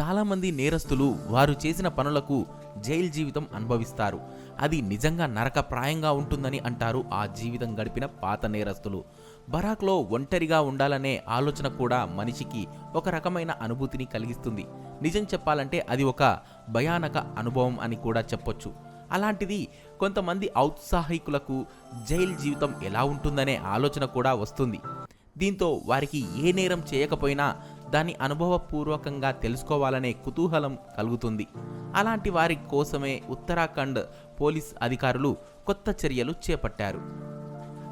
చాలామంది నేరస్తులు వారు చేసిన పనులకు జైలు జీవితం అనుభవిస్తారు. అది నిజంగా నరకప్రాయంగా ఉంటుందని అంటారు ఆ జీవితం గడిపిన పాత నేరస్తులు. బరాక్లో ఒంటరిగా ఉండాలనే ఆలోచన కూడా మనిషికి ఒక రకమైన అనుభూతిని కలిగిస్తుంది. నిజం చెప్పాలంటే అది ఒక భయానక అనుభవం అని కూడా చెప్పొచ్చు. అలాంటిది కొంతమంది ఔత్సాహికులకు జైలు జీవితం ఎలా ఉంటుందనే ఆలోచన కూడా వస్తుంది. దీంతో వారికి ఏ నేరం చేయకపోయినా దాన్ని అనుభవపూర్వకంగా తెలుసుకోవాలనే కుతూహలం కలుగుతుంది. అలాంటి వారి కోసమే ఉత్తరాఖండ్ పోలీస్ అధికారులు కొత్త చర్యలు చేపట్టారు.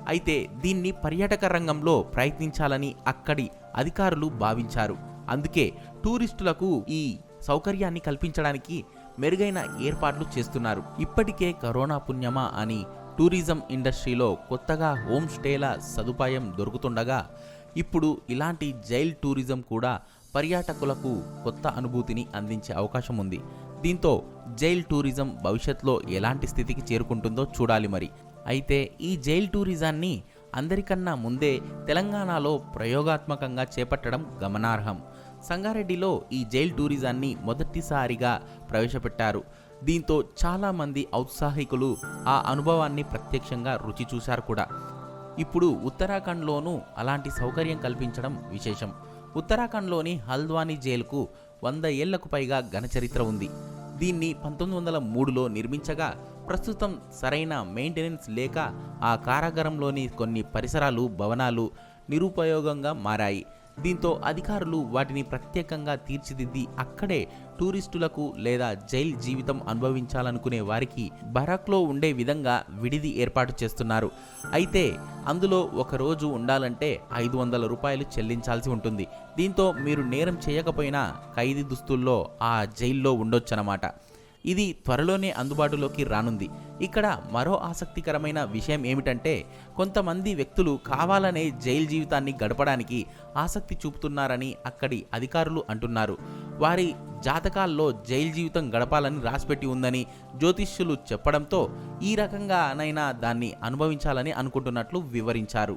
అయితే దీన్ని పర్యాటక రంగంలో ప్రయత్నించాలని అక్కడి అధికారులు భావించారు. అందుకే టూరిస్టులకు ఈ సౌకర్యాన్ని కల్పించడానికి మెరుగైన ఏర్పాట్లు చేస్తున్నారు. ఇప్పటికే కరోనా పుణ్యమా అని టూరిజం ఇండస్ట్రీలో కొత్తగా హోమ్ స్టేల సదుపాయం దొరుకుతుండగా ఇప్పుడు ఇలాంటి జైల్ టూరిజం కూడా పర్యాటకులకు కొత్త అనుభూతిని అందించే అవకాశం ఉంది. దీంతో జైల్ టూరిజం భవిష్యత్తులో ఎలాంటి స్థితికి చేరుకుంటుందో చూడాలి మరి. అయితే ఈ జైల్ టూరిజాన్ని అందరికన్నా ముందే తెలంగాణలో ప్రయోగాత్మకంగా చేపట్టడం గమనార్హం. సంగారెడ్డిలో ఈ జైల్ టూరిజాన్ని మొదటిసారిగా ప్రవేశపెట్టారు. దీంతో చాలామంది ఔత్సాహికులు ఆ అనుభవాన్ని ప్రత్యక్షంగా రుచి చూశారు కూడా. ఇప్పుడు ఉత్తరాఖండ్లోనూ అలాంటి సౌకర్యం కల్పించడం విశేషం. ఉత్తరాఖండ్లోని హల్ద్వానీ జైలుకు వంద ఏళ్ళకు పైగా ఘనచరిత్ర ఉంది. దీన్ని పంతొమ్మిది వందల మూడులో నిర్మించగా ప్రస్తుతం సరైన మెయింటెనెన్స్ లేక ఆ కారాగారంలోని కొన్ని పరిసరాలు భవనాలు నిరుపయోగంగా మారాయి. దీంతో అధికారులు వాటిని ప్రత్యేకంగా తీర్చిదిద్ది అక్కడే టూరిస్టులకు లేదా జైల్ జీవితం అనుభవించాలనుకునే వారికి బరాక్లో ఉండే విధంగా విడిది ఏర్పాటు చేస్తున్నారు. అయితే అందులో ఒకరోజు ఉండాలంటే ఐదు వందల రూపాయలు చెల్లించాల్సి ఉంటుంది. దీంతో మీరు నేరం చేయకపోయినా ఖైదీ దుస్తుల్లో ఆ జైల్లో ఉండొచ్చనమాట ఇది త్వరలోనే అందుబాటులోకి రానుంది. ఇక్కడ మరో ఆసక్తికరమైన విషయం ఏమిటంటే కొంతమంది వ్యక్తులు కావాలనే జైలు జీవితాన్ని గడపడానికి ఆసక్తి చూపుతున్నారని అక్కడి అధికారులు అంటున్నారు. వారి జాతకాల్లో జైలు జీవితం గడపాలని రాసిపెట్టి ఉందని జ్యోతిష్యులు చెప్పడంతో ఈ రకంగానైనా దాన్ని అనుభవించాలని అనుకుంటున్నట్లు వివరించారు.